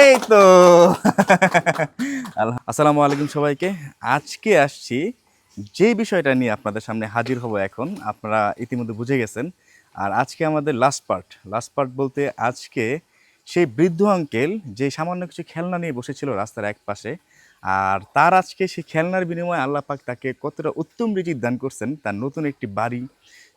এই তো আসসালামু আলাইকুম সবাইকে। আজকে আসছি, যে বিষয়টা নিয়ে আপনাদের সামনে হাজির হব এখন, আপনারা ইতিমধ্যে বুঝে গেছেন। আর আজকে আমাদের লাস্ট পার্ট লাস্ট পার্ট বলতে আজকে সেই বৃদ্ধ আঙ্কেল যে সামান্য কিছু খেলনা নিয়ে বসেছিল রাস্তার এক পাশে আর তার আজকে সেই খেলনার বিনিময়ে আল্লাহ পাক তাকে কতটা উত্তম রিজিক দান করছেন, তার নতুন একটি বাড়ি,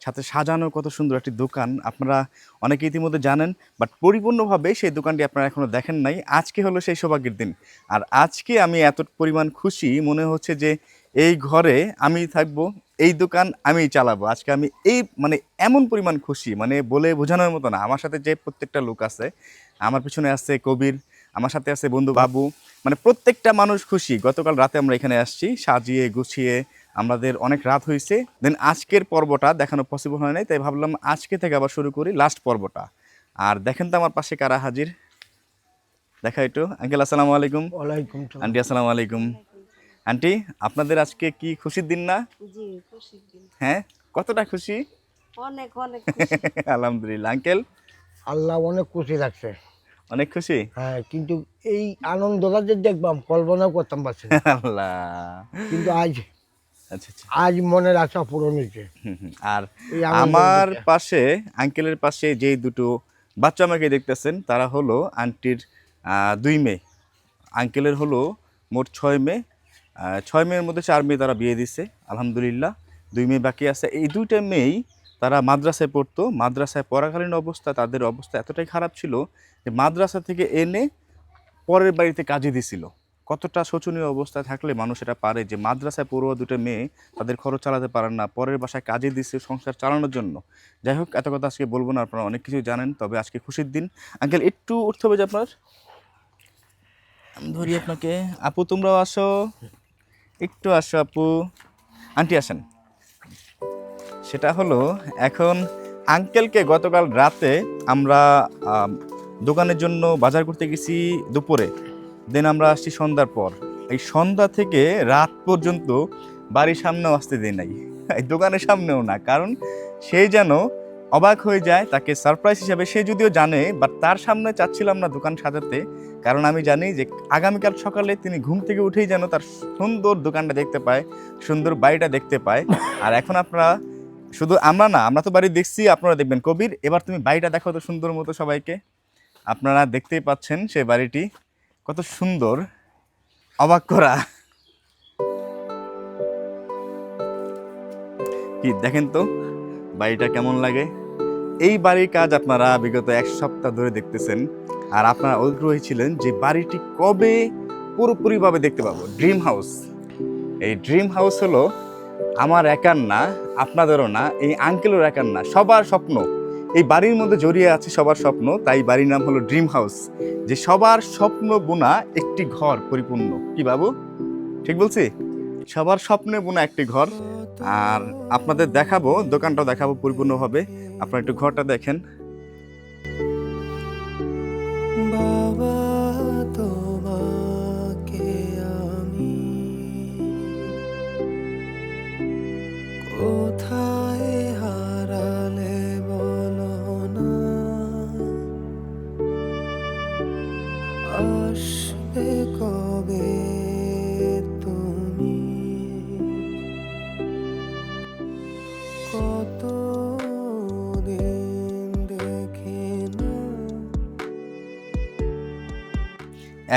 সাথে সাজানো কত সুন্দর একটি দোকান, আপনারা অনেকে ইতিমধ্যে জানেন বাট পরিপূর্ণভাবে সেই দোকানটি আপনারা এখনও দেখেন নাই। আজকে হলো সেই সৌভাগ্যের দিন। আর আজকে আমি এত পরিমাণ খুশি, মনে হচ্ছে যে এই ঘরে আমি থাকব, এই দোকান আমি চালাবো। আজকে আমি এই মানে এমন পরিমাণ খুশি মানে বলে বোঝানোর মতো না। আমার সাথে যে প্রত্যেকটা লোক আছে, আমার পিছনে আছে কবির আমার সাথে আছে বন্ধু বাবু। মানে প্রত্যেকটা মানুষ খুশি। গতকাল রাতে আমরা এখানে আসছি সাজিয়ে গুছিয়ে আমাদের অনেক রাত হয়েছে। দেন আজকের পর্বটা দেখানো পসিবল হয় নাই তাই ভাবলাম আজকে থেকে আবার শুরু করি লাস্ট পর্বটা। আর দেখেন তো আমার পাশে কারা হাজির? দেখা একটু। আঙ্কেল আসসালামু আলাইকুম। ওয়ালাইকুম আন্টি আসসালামু আলাইকুম। আন্টি আপনাদের আজকে কি খুশির দিন না? জি খুশির দিন। হ্যাঁ কতটা খুশি? অনেক অনেক আলহামদুলিল্লাহ। আঙ্কেল? আল্লাহ অনেক খুশি লাগছে। অনেক খুশি? হ্যাঁ কিন্তু এই আনন্দটা যে দেখবাম কল্পনা করতাম পারছি আল্লাহ। কিন্তু আজ আচ্ছা আচ্ছা। আজ মনের আশা পূরণ হয়েছে। আর আমার পাশে আঙ্কেলের পাশে যেই দুটো বাচ্চা আমাকে দেখতেছেন তারা হলো আন্টির দুই মেয়ে। আঙ্কেলের হলো মোট ছয় মেয়ে। ছয় মেয়ের মধ্যে চার মেয়ে তারা বিয়ে দিছে আলহামদুলিল্লাহ। দুই মেয়ে বাকি আছে। এই দুইটা মেয়েই তারা মাদ্রাসায় পড়তো। মাদ্রাসায় পড়াকালীন অবস্থা তাদের অবস্থা এতটাই খারাপ ছিল যে মাদ্রাসা থেকে এনে পরের বাড়িতে কাজে দিছিল। কতটা শোচনীয় অবস্থায় থাকলে মানুষ এটা পারে যে মাদ্রাসায় পড়ুয়া দুটো মেয়ে তাদের খরচ চালাতে পারেন না পরের বাসায় কাজে দিচ্ছে সংসার চালানোর জন্য। যাই হোক এত কথা আজকে বলব না আপনারা অনেক কিছু জানেন তবে আজকে খুশির দিন। আঙ্কেল একটু উঠতে হবে যে আপনার? ধরি আপনাকে। আপু তোমরাও আসো। একটু আসো আপু। আন্টি আসেন। সেটা হলো এখন আঙ্কেলকে গতকাল রাতে আমরা আম, দোকানের জন্য বাজার করতে গেছি দুপুরে। দেন আমরা আসছি সন্ধ্যার পর। এই সন্ধ্যা থেকে রাত পর্যন্ত বাড়ির সামনেও আসতে দেয় নাই। এই দোকানের সামনেও না, কারণ সে যেন অবাক হয়ে যায়, তাকে সারপ্রাইজ হিসাবে সে যদিও জানে বাট তার সামনে চাচ্ছিলাম না দোকান সাজাতে, কারণ আমি জানি যে আগামীকাল সকালে তিনি ঘুম থেকে উঠেই যেন তার সুন্দর দোকানটা দেখতে পায়, সুন্দর বাড়িটা দেখতে পায়। আর এখন আপনারা শুধু আমরা না, আমরা তো বাড়ি দেখছি, আপনারা দেখবেন। কবির, এবার তুমি বাড়িটা দেখো তো সুন্দর মতো সবাইকে। আপনারা দেখতেই পাচ্ছেন সেই বাড়িটি। কত সুন্দর। অবাক করা। কি, দেখেন তো, বাড়িটা কেমন লাগে? এই বাড়ির কাজ আপনারা বিগত এক সপ্তাহ ধরে দেখতেছেন। আর আপনারা আগ্রহী ছিলেন যে বাড়িটি কবে পুরোপুরিভাবে দেখতে পাবো। ড্রিম হাউস এই ড্রিম হাউস হলো আমার একার না আপনাদেরও না, এই আঙ্কেলের একার না সবার স্বপ্ন। এই বাড়ির মধ্যে জড়িয়ে আছে সবার স্বপ্ন, তাই বাড়ির নাম হলো ড্রিম হাউস যে সবার স্বপ্ন বোনা একটি ঘর পরিপূর্ণ। কি বাবু? ঠিক বলছি? সবার স্বপ্নে বোনা একটি ঘর। আর আপনাদের দেখাবো দোকানটা দেখাবো পরিপূর্ণভাবে। আপনারা একটু ঘরটা দেখেন।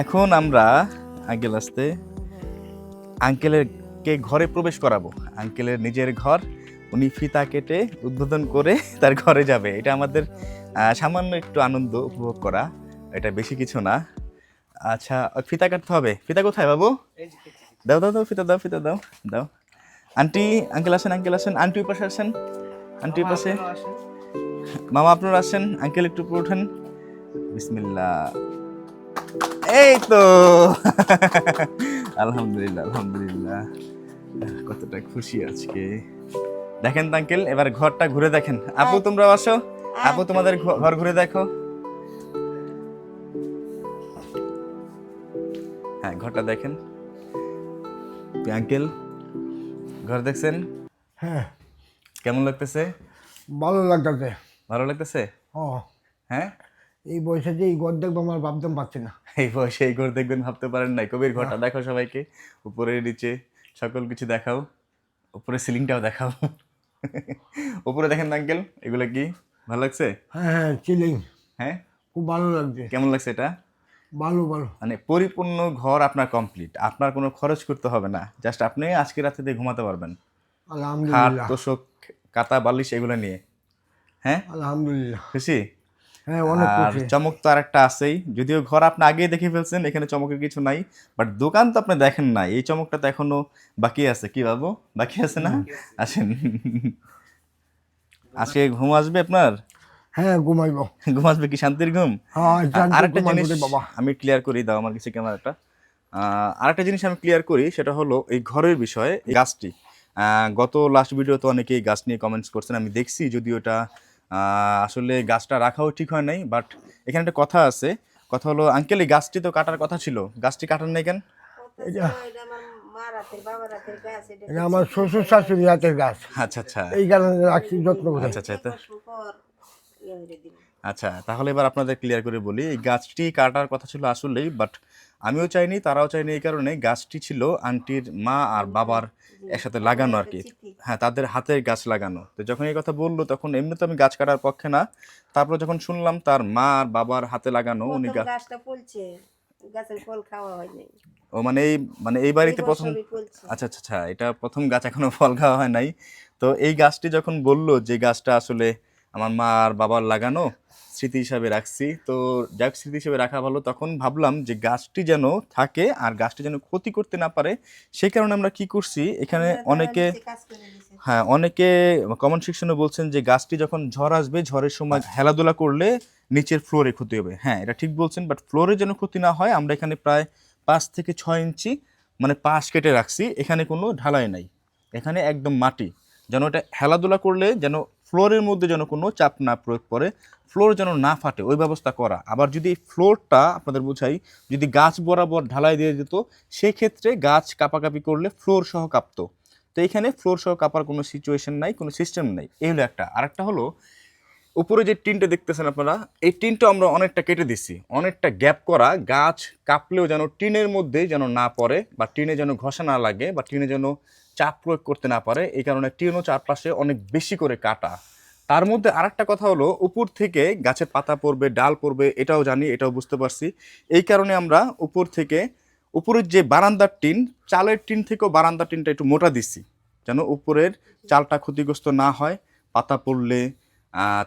এখন আমরা আঙ্কেল আসতে আঙ্কেলের কে ঘরে প্রবেশ করাবো। আঙ্কেলের নিজের ঘর উনি ফিতা কেটে উদ্বোধন করে তার ঘরে যাবে। এটা আমাদের সামান্য একটু আনন্দ উপভোগ করা। এটা বেশি কিছু না। আচ্ছা ফিতা কাটতে হবে। ফিতা কোথায় বাবু? দাও দাও দাও ফিতা দাও ফিতা দাও দাও। আন্টি আঙ্কেল আসেন আঙ্কেল আসেন। আন্টি পাশে আসেন। আন্টি পাশে। মামা আপনারা আসেন। আঙ্কেল একটু উপরে ওঠেন বিসমিল্লা এই তো। আলহামদুলিল্লাহ আলহামদুলিল্লাহ। কতটা খুশি আজকে। দেখেন তো আঙ্কেল এবার ঘরটা ঘুরে দেখেন। আপু তোমরা আসো। আপু তোমাদের ঘর ঘুরে দেখো। হ্যাঁ ঘরটা দেখেন। আঙ্কেল ঘর দেখছেন? হ্যাঁ। কেমন লাগতেছে? ভালো লাগতেছে। ভালো লাগতেছে? ও। হ্যাঁ? এই বয়সে যে এই ঘর দেখব আমার ভাবতাম পাচ্ছি না। এই বয়সে এই ঘর দেখবেন ভাবতে পারেন নাই। কবির ঘরটা দেখো সবাইকে উপরে নিচে সকল কিছু দেখাও। উপরে সিলিংটাও দেখাও। উপরে দেখেন আঙ্কেল এগুলো কি? ভালো লাগছে? হ্যাঁ হ্যাঁ চিলিং হ্যাঁ? খুব ভালো লাগছে। কেমন লাগছে এটা? ভালো ভালো। মানে পরিপূর্ণ ঘর আপনার কমপ্লিট আপনার কোনো খরচ করতে হবে না। জাস্ট আপনি আজকে রাতে দিয়ে ঘুমাতে পারবেন। আলহামদুলিল্লাহ। তোষক কাতা বালিশ এগুলো নিয়ে। হ্যাঁ? আলহামদুলিল্লাহ। খুশি? আর চমক তো আরেকটা আছেই। যদিও ঘর আপনি আগেই দেখে ফেলছেন এখানে চমকের কিছু নাই। বাট দোকান তো আপনি দেখেন না এই চমকটা তো এখনও বাকি আছে। কি বাবু? বাকি আছে না? আসেন। আজকে ঘুম আসবে আপনার? হ্যাঁ ঘুমাইবো। ঘুম আসবে কি? শান্তির ঘুম? হ্যাঁ আরেকটা জিনিস আমি ক্লিয়ার করি দাও আমার কাছে ক্যামেরাটা। আরেকটা জিনিস আমি ক্লিয়ার করি সেটা হলো এই ঘরের বিষয়ে গাছটি। আহ, গত লাস্ট ভিডিওতে অনেকেই গাছ নিয়ে কমেন্টস করছেন আমি দেখছি যদিও এটা আসলে গাছটা রাখাও ঠিক হয় নাই বাট এখানে একটা কথা আছে। কথা হলো আঙ্কেল এই গাছটি তো কাটার কথা ছিল। গাছটি কাটার নাই কেন? আমার মা রাতের বাবা রাতের গাছ এটা এটা আমার শ্বশুর শাশুড়ি হাতের গাছ। আচ্ছা আচ্ছা। এই কারণে রাখছি যত্ন করে। আচ্ছা আচ্ছা। আচ্ছা তাহলে এবার আপনাদের ক্লিয়ার করে বলি এই গাছটি কাটার কথা ছিল আসলেই বাট আমিও চাইনি তারাও চাইনি এই কারণে। গাছটি ছিল আন্টির মা আর বাবার একসাথে লাগানো আর কি। হ্যাঁ তাদের হাতের গাছ লাগানো। তো যখন এই কথা বলল তখন এমনি তো আমি গাছ কাটার পক্ষে না। তারপর যখন শুনলাম তার মা আর বাবার হাতে লাগানো উনি গাছটা ফলছে গাছের ফল খাওয়া হয় নাই ও মানে এই মানে এই বাড়িতে প্রথম আচ্ছা আচ্ছা আচ্ছা এটা প্রথম গাছ এখনও ফল খাওয়া হয় নাই। তো এই গাছটি যখন বলল যে গাছটা আসলে আমার মা আর বাবার লাগানো স্মৃতি হিসাবে রাখছি। তো যাক স্মৃতি হিসাবে রাখা ভালো। তখন ভাবলাম যে গাছটি যেন থাকে আর গাছটি যেন ক্ষতি করতে না পারে সেই কারণে আমরা কি করছি এখানে অনেকে। হ্যাঁ অনেকে কমেন্ট সেকশনে বলছেন যে গাছটি যখন ঝড় আসবে ঝড়ের সময় খেলাধুলা করলে নিচের ফ্লোরে ক্ষতি হবে। হ্যাঁ এটা ঠিক বলছেন বাট ফ্লোরে যেন ক্ষতি না হয় আমরা এখানে প্রায় পাঁচ থেকে ছয় ইঞ্চি মানে পাশ কেটে রাখছি। এখানে কোনো ঢালাই নাই। এখানে একদম মাটি। যেন এটা খেলাধুলা করলে যেন ফ্লোরের মধ্যে যেন কোনো চাপ না প্রয়োগ করে ফ্লোর যেন না ফাটে, ওই ব্যবস্থা করা। আবার যদি এই ফ্লোরটা আপনাদের বোঝাই, যদি গাছ বরাবর ঢালাই দিয়ে দিত সেক্ষেত্রে গাছ কাপাকাপি করলে ফ্লোর সহ কাঁপতো। তো এখানে ফ্লোর সহ কাপার কোনো সিচুয়েশন নাই, কোনো সিস্টেম নাই। এই হলো একটা। আরেকটা হলো, উপরে যে টিনটা দেখতেছেন আপনারা, এই টিনটা আমরা অনেকটা কেটে দিচ্ছি অনেকটা গ্যাপ করা, গাছ কাঁপলেও যেন টিনের মধ্যে যেন না পড়ে, বা টিনে যেন ঘষা না লাগে, বা টিনে যেন চাপ প্রয়োগ করতে না পারে, এই কারণে টিনও চারপাশে অনেক বেশি করে কাটা। তার মধ্যে আরেকটা কথা হলো, উপর থেকে গাছের পাতা পড়বে, ডাল পড়বে, এটাও জানি, এটাও বুঝতে পারছি। এই কারণে আমরা উপর থেকে, উপরের যে বারান্দার টিন, চালের টিন থেকেও বারান্দার টিনটা একটু মোটা দিচ্ছি যেন উপরের চালটা ক্ষতিগ্রস্ত না হয়, পাতা পড়লে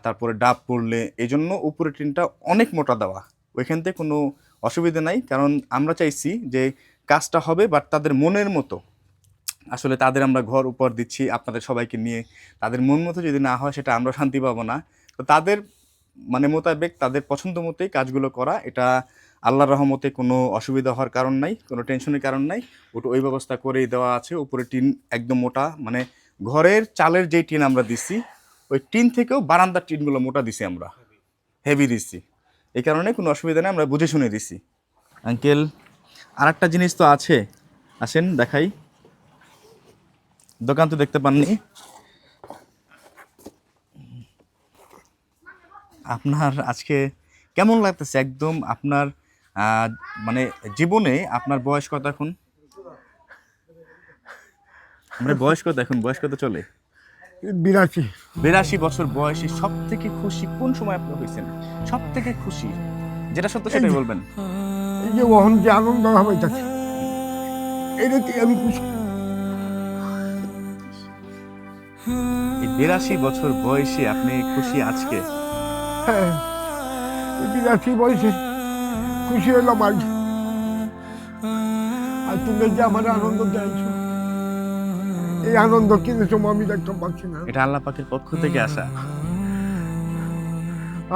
তারপরে ডাব পড়লে এই জন্য উপরের টিনটা অনেক মোটা দেওয়া। ওইখান থেকে কোনো অসুবিধা নাই, কারণ আমরা চাইছি যে কাজটা হবে, বাট তাদের মনের মতো। আসলে তাদের আমরা ঘর উপর দিচ্ছি, আপনাদের সবাইকে নিয়ে। তাদের মন মতো যদি না হয়, সেটা আমরা শান্তি পাবো না। তো তাদের মানে মোতাবেক, তাদের পছন্দ মতোই কাজগুলো করা। এটা আল্লাহর রহমতে কোনো অসুবিধা হওয়ার কারণ নাই, কোনো টেনশনের কারণ নাই। ওটা, ওই ব্যবস্থা করেই দেওয়া আছে। উপরে টিন একদম মোটা। মানে ঘরের চালের যেই টিন আমরা দিচ্ছি ওই টিন থেকেও বারান্দার টিনগুলো মোটা দিছি আমরা। হেভি দিচ্ছি এই কারণে কোনো অসুবিধা নেই, আমরা বুঝে শুনে দিছি। আঙ্কেল আর একটা জিনিস তো আছে। আসেন, দেখাই। দোকান তো দেখতে পাননি। আপনার আজকে কেমন লাগতেছে? একদম আপনার মানে জীবনে আপনার বয়স কত এখন? মানে বয়স কত এখন? বয়স কত চলে? বিরাশি। বিরাশি বছর বয়সে সব থেকে খুশি কোন সময় আপনি হয়েছেন? সব থেকে খুশি যেটা সত্য সেটাই বলবেন। এই যে ওহন যে আনন্দ হইতেছে এটাতে আমি খুশি। বিরাশি বছর বয়সে আপনি খুশি আজকে? হ্যাঁ বিরাশি বয়সে খুশি হলাম আজ। আর তুমি যে আমার আনন্দ দিয়েছ এই আনন্দ কিন্তু সময় আমি দেখতে পাচ্ছি না। এটা আল্লাহ পাকের পক্ষ থেকে আসা।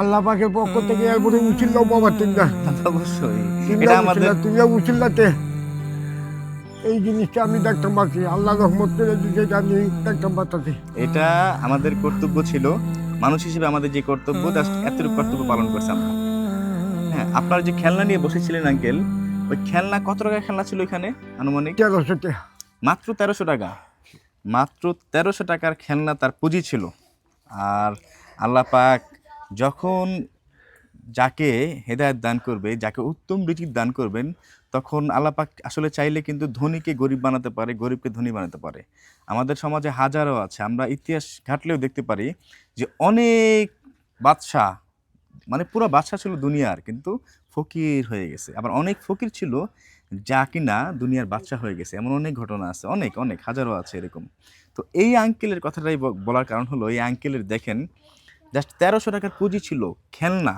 আল্লাহ পাকের পক্ষ থেকে এরপরে উচিল বাবা তিনটা অবশ্যই। তিনটা এটা আমাদের উচিল্লা তুমিও উচিল্লাতে এই জিনিসটা আমি দেখতে পাচ্ছি আল্লাহ রহমত করে দিতে আমি দেখতে পাচ্ছি এটা আমাদের কর্তব্য ছিল। মানুষ হিসেবে আমাদের যে কর্তব্য জাস্ট এতটুকু কর্তব্য পালন করছে আমরা। হ্যাঁ আপনার যে খেলনা নিয়ে বসেছিলেন আঙ্কেল ওই খেলনা কত টাকার খেলনা ছিল এখানে আনুমানিক? তেরোশোতে মাত্র তেরোশো টাকা। মাত্র তেরোশো টাকার খেলনা তার পুঁজি ছিল। আর আল্লাহ পাক যখন যাকে হেদায়েত দান করবে যাকে উত্তম রিজিক দান করবেন তখন আল্লাহ পাক আসলে চাইলে কিন্তু ধনীকে গরিব বানাতে পারে, গরিবকে ধনী বানাতে পারে। আমাদের সমাজে হাজারো আছে। আমরা ইতিহাস ঘাটলেও দেখতে পারি যে অনেক বাদশাহ মানে পুরো বাদশাহ ছিল দুনিয়ার, কিন্তু ফকির হয়ে গেছে। আবার অনেক ফকির ছিল যা কিনা দুনিয়ার বাদশা হয়ে গেছে। এমন অনেক ঘটনা আছে, অনেক অনেক, হাজারো আছে এরকম। তো এই আঙ্কেলের কথাটাই বলার কারণ হলো, এই আঙ্কেলের দেখেন জাস্ট তেরোশো টাকার পুঁজি ছিল, খেলনা।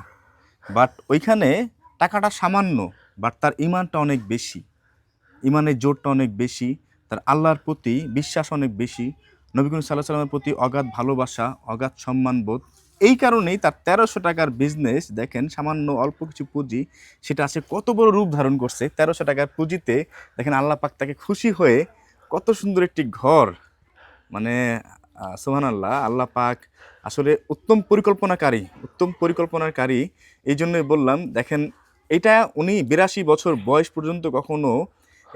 বাট ওইখানে টাকাটা সামান্য। বাট তার ইমানটা অনেক বেশি। ইমানের জোরটা অনেক বেশি। তার আল্লাহর প্রতি বিশ্বাস অনেক বেশি। নবী সাল্লাহ সাল্লামের প্রতি অগাধ ভালোবাসা, অগাধ সম্মানবোধ। এই কারণেই তার তেরোশো টাকার বিজনেস দেখেন, সামান্য অল্প কিছু পুঁজি, সেটা আছে কত বড় রূপ ধারণ করছে। তেরোশো টাকার পুঁজিতে, দেখেন, আল্লাহ পাক তাকে খুশি হয়ে কত সুন্দর একটি ঘর। মানে সোহান আল্লাহ আল্লাহ পাক আসলে উত্তম পরিকল্পনাকারী উত্তম পরিকল্পনাকারী। এই জন্যই বললাম, দেখেন এটা উনি বিরাশি বছর বয়স পর্যন্ত কখনো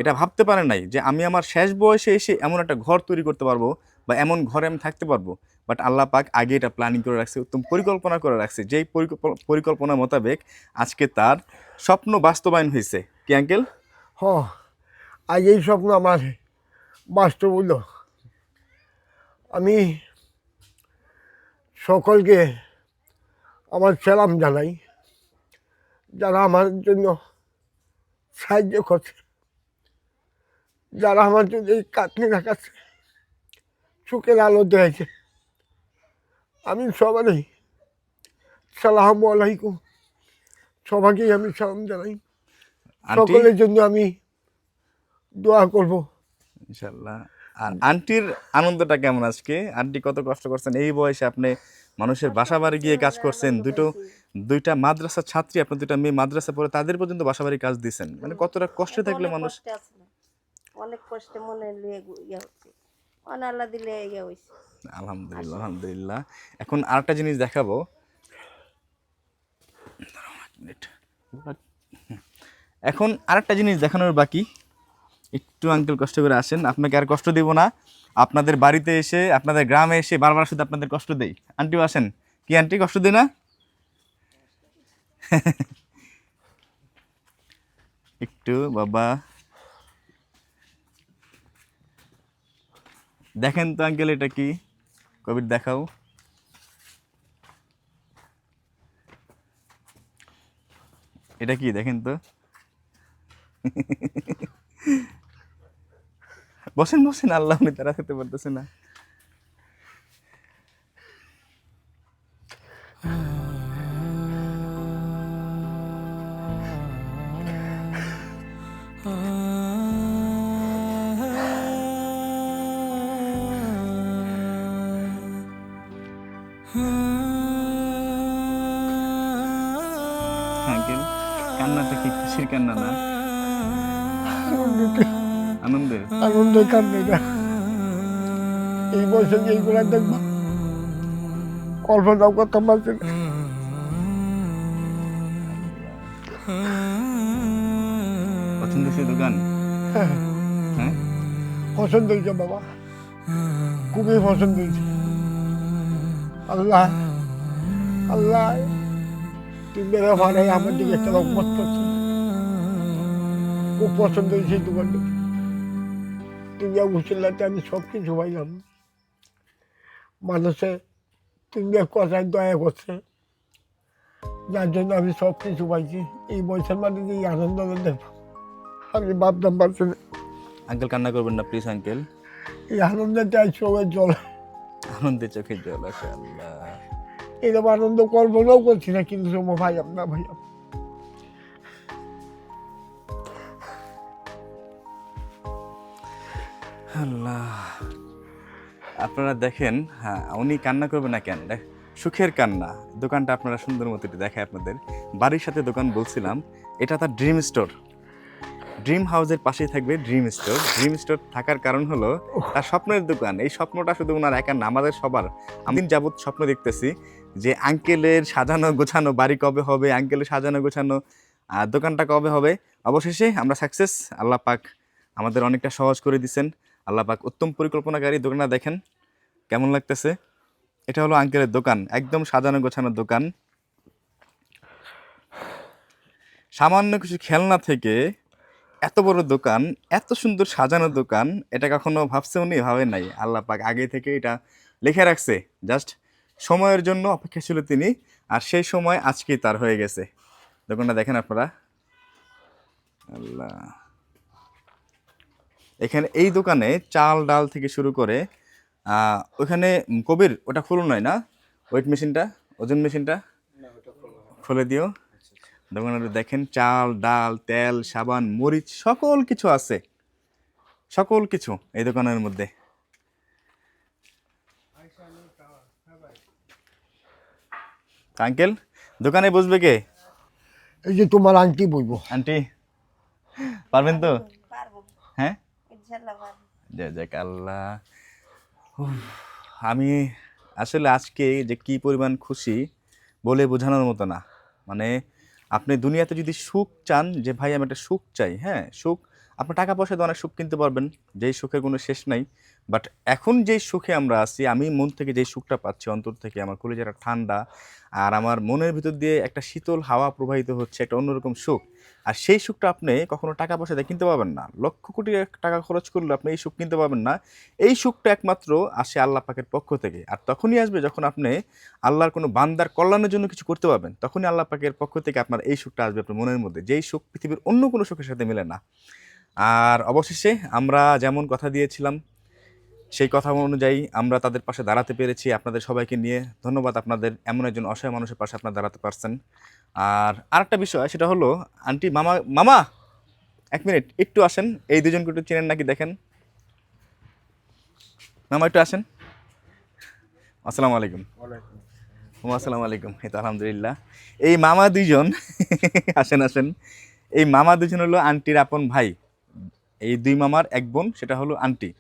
এটা ভাবতে পারে নাই যে আমি আমার শেষ বয়সে এসে এমন একটা ঘর তৈরি করতে পারব বা এমন ঘরে আমি থাকতে পারব। বাট আল্লাহ পাক আগে এটা প্ল্যানিং করে রাখছে, উত্তম পরিকল্পনা করে রাখছে। যেই পরিকল্পনা মোতাবেক আজকে তার স্বপ্ন বাস্তবায়ন হয়েছে। কি আঙ্কেল হ, আজ এই স্বপ্ন আমার বাস্তব হলো আমি সকলকে আমার সালাম জানাই। যারা আমার জন্য সাহায্য করছে যারা আমার জন্য এই কাটনি রাখাচ্ছে চোখের আলো দিয়েছে আমি সবারই সালাম আলাইকুম সবাইকেই আমি সালাম জানাই। সকলের জন্য আমি দোয়া করব। ইনশাল্লাহ। আর আন্টির আনন্দটা কেমন আজকে? আন্টি কত কষ্ট করছেন? এই বয়সে আপনি মানুষের বাসা বাড়ি গিয়ে কাজ করছেন দুটো দুইটা মাদ্রাসা ছাত্রী আপনার দুইটা মেয়ে মাদ্রাসা পড়ে তাদের পর্যন্ত বাসা বাড়ি কাজ দিচ্ছেন মানে কতটা কষ্টে থাকলে মানুষ। অনেক কষ্টে মনে ইয়া হচ্ছে। আল্লাহ দিলে ইয়া আলহামদুলিল্লাহ আলহামদুলিল্লাহ। এখন আরেকটা জিনিস দেখাবো। এখন আরেকটা জিনিস দেখানোর বাকি। একটু আঙ্কেল কষ্ট করে আসেন, আপনাকে আর কষ্ট দিব না। আপনাদের বাড়িতে এসে, আপনাদের গ্রামে এসে বারবার শুধু আপনাদের কষ্ট দেই। আন্টিও আসেন। কি আন্টি, কষ্ট দেয় না? একটু, বাবা। দেখেন তো আঙ্কেল এটা কি? কবির দেখাও। এটা কি, দেখেন তো? বসেন বসেন আল্লাহ উনি তারা খেতে পারতেছে না। কান্নাটা কি খুশির কান্না না? আনন্দের আনন্দ কান্দে না এই বয়সে এইগুলা দেখবা। কল্পনাও করতে পারছি না পছন্দ হয়েছে দোকান হ্যাঁ, হ্যাঁ? পছন্দ হয়েছে বাবা। খুবই পছন্দ হয়েছে। আল্লাহ আল্লাহ তুমি আমার দিকে একটা রকমত করছ। খুব পছন্দ হয়েছে এই দোকানটা তুমি উচিল্লাতে আমি সব কিছু পাইলাম। মানুষে তুমি কথায় দয়া করছে। যার জন্য আমি সব কিছু পাইছি। এই বয়সের মানে এই আনন্দ দেব আমি ভাবতাম পারছি না। আঙ্কেল কান্না করবেন না প্লিজ আঙ্কেল। এই আনন্দের চাই চোখে জল। আনন্দে চোখে জল আসে আল্লাহ এরকম আনন্দ কল্পনাও করছি না কিন্তু সময় ভাইয়াম না ভাইয়াম আল্লাহ আপনারা দেখেন হ্যাঁ উনি কান্না করবে না কেন? দেখ সুখের কান্না। দোকানটা আপনারা সুন্দর মতো দেখায় আপনাদের। বাড়ির সাথে দোকান বলছিলাম এটা তার ড্রিম স্টোর ড্রিম হাউসের পাশেই থাকবে ড্রিম স্টোর ড্রিম স্টোর থাকার কারণ হলো তার স্বপ্নের দোকান। এই স্বপ্নটা শুধু ওনার একার না আমাদের সবার। আমি যাবৎ স্বপ্ন দেখতেছি যে আঙ্কেলের সাজানো গোছানো বাড়ি কবে হবে আঙ্কেলের সাজানো গোছানো আর দোকানটা কবে হবে? অবশেষে আমরা সাকসেস আল্লাহ পাক আমাদের অনেকটা সহজ করে দিছেন। আল্লাহ পাক উত্তম পরিকল্পনাকারী দোকানটা দেখেন? কেমন লাগতেছে? এটা হলো আঙ্কেলের দোকান, একদম সাজানো গোছানো দোকান। সামান্য কিছু খেলনা থেকে এত বড় দোকান, এত সুন্দর সাজানো দোকান, এটা কখনো ভাবছে উনি ভাবে নাই। আল্লাহ পাক আগে থেকে এটা লিখে রাখছে। জাস্ট সময়ের জন্য অপেক্ষা ছিল তিনি, আর সেই সময় আজকেই তার হয়ে গেছে। দোকানটা দেখেন আপনারা। আল্লাহ। এখানে এই দোকানে চাল ডাল থেকে শুরু করে ওখানে কবির ওটা খুলুন নয় না? ওয়েট মেশিনটা ওজন মেশিনটা খুলে দিও। দোকানে দেখেন চাল ডাল তেল সাবান মরিচ সকল কিছু আছে। সকল কিছু এই দোকানের মধ্যে। আঙ্কেল দোকানে বসবে কে? এই যে তোমার আংটি বইবো। আন্টি পারবেন তো? হ্যাঁ? আমি আসলে আজকে যে কি পরিমাণ খুশি বলে বোঝানোর মতো না। মানে আপনি দুনিয়াতে যদি সুখ চান, যে ভাই আমি একটা সুখ চাই হ্যাঁ সুখ আপনি টাকা পয়সা দিয়ে অনেক সুখ কিনতে পারবেন, যেই সুখের কোনো শেষ নাই। বাট এখন যেই সুখে আমরা আছি, আমি মন থেকে যেই সুখটা পাচ্ছি, অন্তর থেকে আমার কলেজের ঠান্ডা, আর আমার মনের ভিতর দিয়ে একটা শীতল হাওয়া প্রবাহিত হচ্ছে, একটা অন্যরকম সুখ। আর সেই সুখটা আপনি কখনো টাকা পয়সা দিয়ে কিনতে পারবেন না। লক্ষ কোটি টাকা খরচ করলে আপনি এই সুখ কিনতে পারবেন না। এই সুখটা একমাত্র আসে আল্লাহ পাকের পক্ষ থেকে। আর তখনই আসবে যখন আপনি আল্লাহর কোনো বান্দার কল্যাণের জন্য কিছু করতে পারবেন। তখনই আল্লাহ পাকের পক্ষ থেকে আপনার এই সুখটা আসবে আপনার মনের মধ্যে। যেই সুখ পৃথিবীর অন্য কোনো সুখের সাথে মেলে না। আর অবশেষে আমরা যেমন কথা দিয়েছিলাম সেই কথা অনুযায়ী আমরা তাদের পাশে দাঁড়াতে পেরেছি। আপনাদের সবাইকে নিয়ে ধন্যবাদ। আপনাদের এমন একজন অসহায় মানুষের পাশে আপনারা দাঁড়াতে পারছেন। আর আরেকটা বিষয়, সেটা হলো, আন্টি, মামা মামা! এক মিনিট, একটু আসেন। এই দুজনকে একটু চেনেন নাকি, দেখেন। মামা, একটু আসেন। আসসালামু আলাইকুম। আসসালামু আলাইকুম। এই তো আলহামদুলিল্লাহ। এই মামা দুইজন, আসেন আসেন। এই মামা দুজন হলো আন্টির আপন ভাই। এই দুই মামার এক বোন, সেটা হলো আন্টি।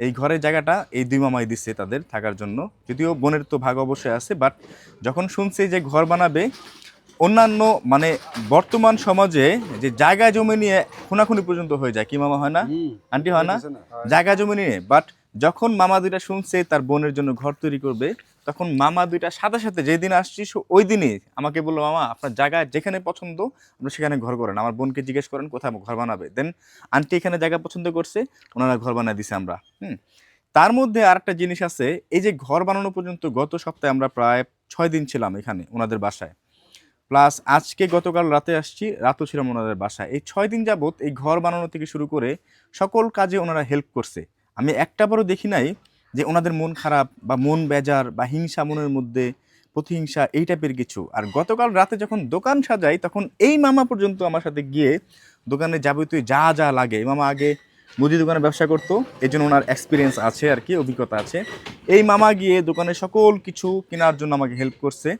এই ঘরের জায়গাটা এই দুই মামাই দিচ্ছে তাদের থাকার জন্য। যদিও বোনের তো ভাগ অবশ্যই আছে বাট যখন শুনছে যে ঘর বানাবে অন্যান্য মানে বর্তমান সমাজে যে জায়গা জমি নিয়ে খুনাখুনি পর্যন্ত হয়ে যায় কি মামা হয় না? আন্টি হয় না? জায়গা জমি নিয়ে বাট যখন মামা দুইটা শুনছে তার বোনের জন্য ঘর তৈরি করবে তখন মামা দুইটা সাথে সাথে যেই দিন আসছি ওই দিনই আমাকে বলল, মামা, আপনার জায়গা যেখানে পছন্দ, আপনি সেখানে ঘর করেন। আমার বোনকে জিজ্ঞেস করেন, কোথায় ঘর বানাবে? দেন আন্টি এখানে জায়গা পছন্দ করছে, ওনারা ঘর বানিয়ে দিছে আমরা। হুম। তার মধ্যে আরেকটা জিনিস আছে, এই যে ঘর বানানো পর্যন্ত গত সপ্তাহে আমরা প্রায় ছয় দিন ছিলাম এখানে, ওনাদের বাসায়। প্লাস আজকে গতকাল রাতে আসছি, রাতও ছিলাম ওনাদের বাসায়। এই ছয় দিন যাবত এই ঘর বানানো থেকে শুরু করে সকল কাজে ওনারা হেল্প করছে। আমি একটা বারও দেখি নাই যে ওনাদের মন খারাপ বা মন বেজার বা হিংসা মনের মধ্যে প্রতিহিংসা এই টাইপের কিছু। আর গতকাল রাতে যখন দোকান সাজাই, তখন এই মামা পর্যন্ত আমার সাথে গিয়ে দোকানে যাবতীয় যা যা লাগে। মামা আগে মুদি দোকানে ব্যবসা করতো এই জন্য ওনার এক্সপিরিয়েন্স আছে আর কি, অভিজ্ঞতা আছে। এই মামা গিয়ে দোকানে সকল কিছু কেনার জন্য আমাকে হেল্প করছে।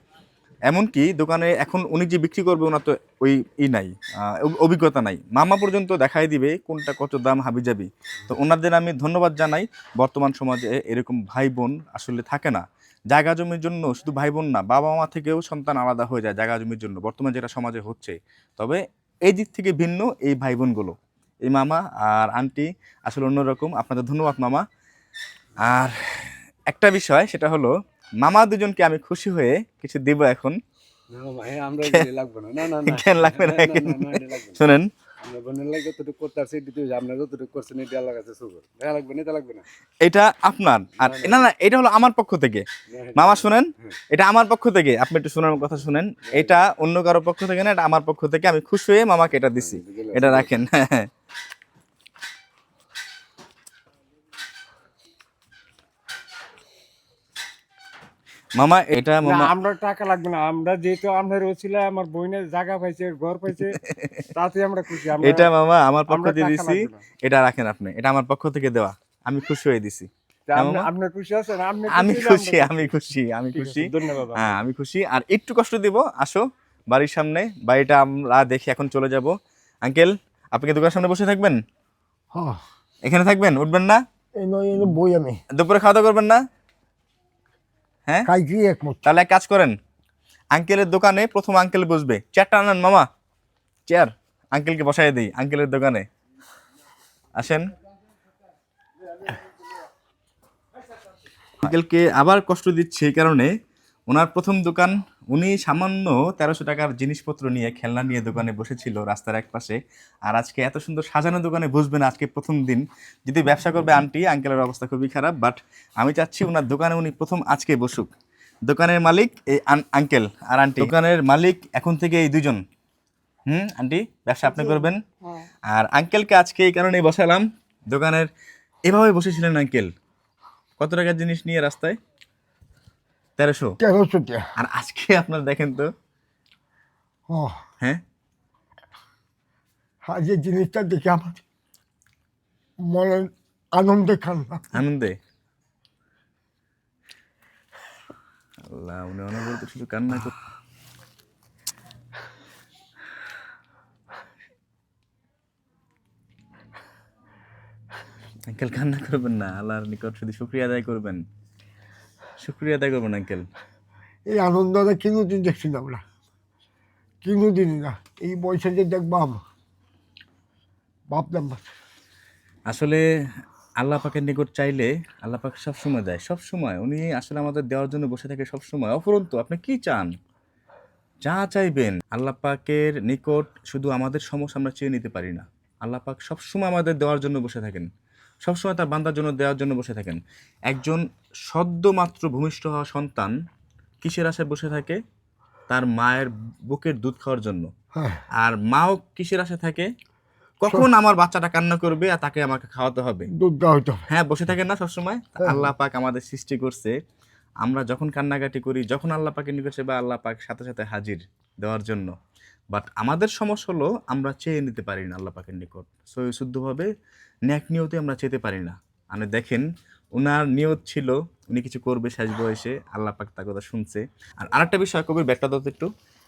এমনকি দোকানে এখন উনি যে বিক্রি করবে, ওনার তো ওই ই নাই অভিজ্ঞতা নাই। মামা পর্যন্ত দেখাই দিবে কোনটা কত দাম হাবি যাবি তো ওনাদের আমি ধন্যবাদ জানাই। বর্তমান সমাজে এরকম ভাই বোন আসলে থাকে না। জায়গা জমির জন্য শুধু ভাই বোন না, বাবা মা থেকেও সন্তান আলাদা হয়ে যায় জায়গা জমির জন্য। বর্তমানে যেটা সমাজে হচ্ছে। তবে এই দিক থেকে ভিন্ন এই ভাই বোনগুলো। এই মামা আর আন্টি আসলে অন্যরকম। আপনাদের ধন্যবাদ মামা। আর একটা বিষয়, সেটা হলো মামা দুজনকে আমি খুশি হয়ে কিছু দিব এখন। শোনেন। এটা আপনার আর না না এটা হলো আমার পক্ষ থেকে। মামা শুনেন? এটা আমার পক্ষ থেকে। আপনি একটু শোনার কথা শুনেন। এটা অন্য কারও পক্ষ থেকে না এটা আমার পক্ষ থেকে। আমি খুশি হয়ে মামাকে এটা দিছি। এটা রাখেন। হ্যাঁ। মামা এটা মামা আমরা টাকা লাগবে না আমরা যেহেতু আপনার আমার বোনের জায়গা পাইছে ঘর পাইছে তাতে আমরা খুশি আমরা এটা মামা আমার পক্ষ দিয়ে দিছি এটা রাখেন আপনি এটা আমার পক্ষ থেকে দেওয়া আমি খুশি হয়ে দিছি। আপনি- খুশি আছেন? আমি খুশি আমি খুশি আমি খুশি। ধন্যবাদ হ্যাঁ আমি খুশি। আর একটু কষ্ট দিব আসো বাড়ির সামনে বাড়িটা আমরা দেখি এখন চলে যাব। আঙ্কেল আপনি কি দোকানের সামনে বসে থাকবেন? হ্যাঁ। এখানে থাকবেন? উঠবেন না? বই আমি। দুপুরে খাওয়া দাওয়া করবেন না? হ্যাঁ? খাইছি একমত। তাহলে কাজ করেন আঙ্কেলের দোকানে প্রথম আঙ্কেল বসবে। চেয়ারটা আনান মামা। চেয়ার আঙ্কেলকে বসাই দিই আঙ্কেলের দোকানে। আসেন। আঙ্কেলকে আবার কষ্ট দিচ্ছে এই কারণে ওনার প্রথম দোকান উনি সামান্য তেরোশো টাকার জিনিসপত্র নিয়ে খেলনা নিয়ে দোকানে বসেছিল রাস্তার এক পাশে আর আজকে এত সুন্দর সাজানো দোকানে বসবেন আজকে প্রথম দিন। যদি ব্যবসা করবে আন্টি আঙ্কেলের অবস্থা খুবই খারাপ বাট আমি চাচ্ছি ওনার দোকানে উনি প্রথম আজকে বসুক। দোকানের মালিক এই আন- আঙ্কেল আর আন্টি। দোকানের মালিক এখন থেকে এই দুজন হুম আন্টি ব্যবসা আপনি করবেন? হ্যাঁ। আর আঙ্কেলকে আজকে এই কারণেই বসালাম। দোকানের এভাবে বসেছিলেন আঙ্কেল। কত টাকার জিনিস নিয়ে রাস্তায়? তেরোশো? তেরোশো আর আজকে আপনার দেখেন তো। ও হ্যাঁ? আজ এই জিনিসটা দেখে আমার মনে আনন্দে কান্না। আনন্দে? আল্লাহ উনি অনবরত শুধু কান্না কর আঙ্কেল কান্না করবেন না আল্লাহর নিকট শুধু শুক্রিয়া আদায় করবেন। শুক্রিয়া আদায় করবেন আঙ্কেল। এই আনন্দটা কোনোদিন দেখছি না আমরা। কোনোদিনই না। এই বয়সে যে দেখবাম ভাবলাম। আসলে আল্লাহ পাকের নিকট চাইলে আল্লাহ পাক সব সময় দেয় সব সময়। উনি আসলে আমাদের দেওয়ার জন্য বসে থাকে সব সময়। অপরন্তু আপনি কি চান? যা চাইবেন আল্লাহ পাকের নিকট শুধু আমাদের সমস্যা আমরা চেয়ে নিতে পারি না। আল্লাহ পাক সবসময় আমাদের দেওয়ার জন্য বসে থাকেন। সবসময় তার বান্দার জন্য দেওয়ার জন্য বসে থাকেন। একজন সদ্যমাত্র ভূমিষ্ঠ হওয়া সন্তান কিসের আশায় বসে থাকে? তার মায়ের বুকের দুধ খাওয়ার জন্য। হ্যাঁ। আর মাও কিসের আশা থাকে? কখন আমার বাচ্চাটা কান্না করবে আর তাকে আমাকে খাওয়াতে হবে? দুধ হ্যাঁ বসে থাকেন না সবসময়। আল্লাহ পাক আমাদের সৃষ্টি করছে। আমরা যখন কান্নাকাটি করি যখন আল্লাহ পাকে নিকট বা আল্লাহ পাক সাথে সাথে হাজির দেওয়ার জন্য। বাট আমাদের সমস্যা হলো আমরা চেয়ে নিতে পারি না আল্লাহ পাকের নিকট। সো শুদ্ধভাবে ন্যাক নিয়তে আমরা চেতে পারি না। মানে দেখেন ওনার নিয়ত ছিল, উনি কিছু করবে শেষ বয়সে, আল্লাহ পাক তার কথা শুনছে। আর আরেকটা বিষয় কবির ব্যাগটা দত একটু।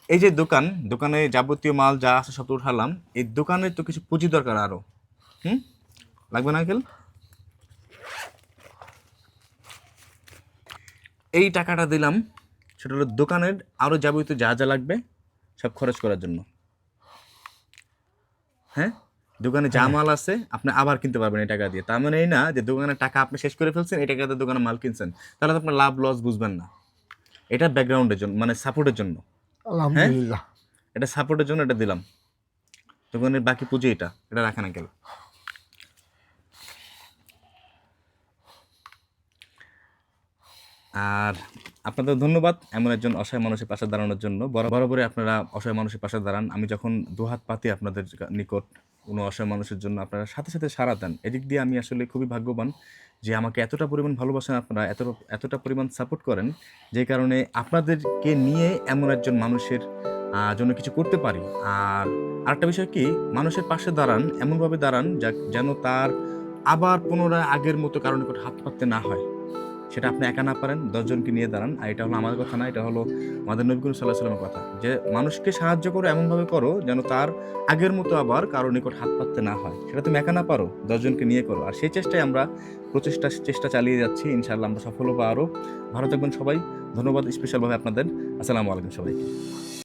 এই যে দোকান, দোকানে যাবতীয় মাল যা আছে সব তো উঠালাম, এই দোকানের তো কিছু পুঁজি দরকার আরও হুম? লাগবে না আঙ্কেল? এই টাকাটা দিলাম, সেটা হলো দোকানের আরও যাবতীয় যা যা লাগবে সব খরচ করার জন্য। হ্যাঁ? দোকানে যা মাল আছে আপনি আবার কিনতে পারবেন এই টাকা দিয়ে। তার মানে এই না যে দোকানের টাকা আপনি শেষ করে ফেলছেন এই টাকাতে দোকানে মাল কিনছেন। তাহলে তো আপনার লাভ লস বুঝবেন না। এটা ব্যাকগ্রাউন্ডের জন্য মানে সাপোর্টের জন্য। আলহামদুলিল্লাহ। এটা সাপোর্টের জন্য এটা দিলাম। দোকানের বাকি পুজো এটা এটা রাখেন গেল আর আপনাদের ধন্যবাদ। এমন একজন অসহায় মানুষের পাশে দাঁড়ানোর জন্য। বরা- বরাবরই আপনারা অসহায় মানুষের পাশে দাঁড়ান। আমি যখন দুহাত পাতি আপনাদের নিকট কোনো অসহায় মানুষের জন্য আপনারা সাথে সাথে সাড়া দেন, এদিক দিয়ে আমি আসলে খুবই ভাগ্যবান যে আমাকে এতটা পরিমাণ ভালোবাসেন আপনারা এত এতটা পরিমাণ সাপোর্ট করেন, যে কারণে আপনাদেরকে নিয়ে এমন একজন মানুষের জন্য কিছু করতে পারি। আর আরেকটা বিষয় কি, মানুষের পাশে দাঁড়ান, এমনভাবে দাঁড়ান যা যেন তার আবার পুনরায় আগের মতো কারও নিকট হাত পাততে না হয়। সেটা আপনি একা না পারেন, দশজনকে নিয়ে দাঁড়ান। আর এটা হলো আমাদের কথা না, এটা হলো আমাদের নবী করিম সাল্লাহ সাল্লামের কথা। যে মানুষকে সাহায্য করো, এমনভাবে করো, যেন তার আগের মতো আবার কারও নিকট হাত পাততে না হয়। সেটা তুমি একা না পারো, দশজনকে নিয়ে করো। আর সেই চেষ্টায় আমরা প্রচেষ্টা, চেষ্টা চালিয়ে যাচ্ছি। ইনশাআল্লাহ আমরা সফল হব আরও। ভালো থাকবেন সবাই। ধন্যবাদ স্পেশালভাবে আপনাদের। আসসালামু আলাইকুম সবাইকে।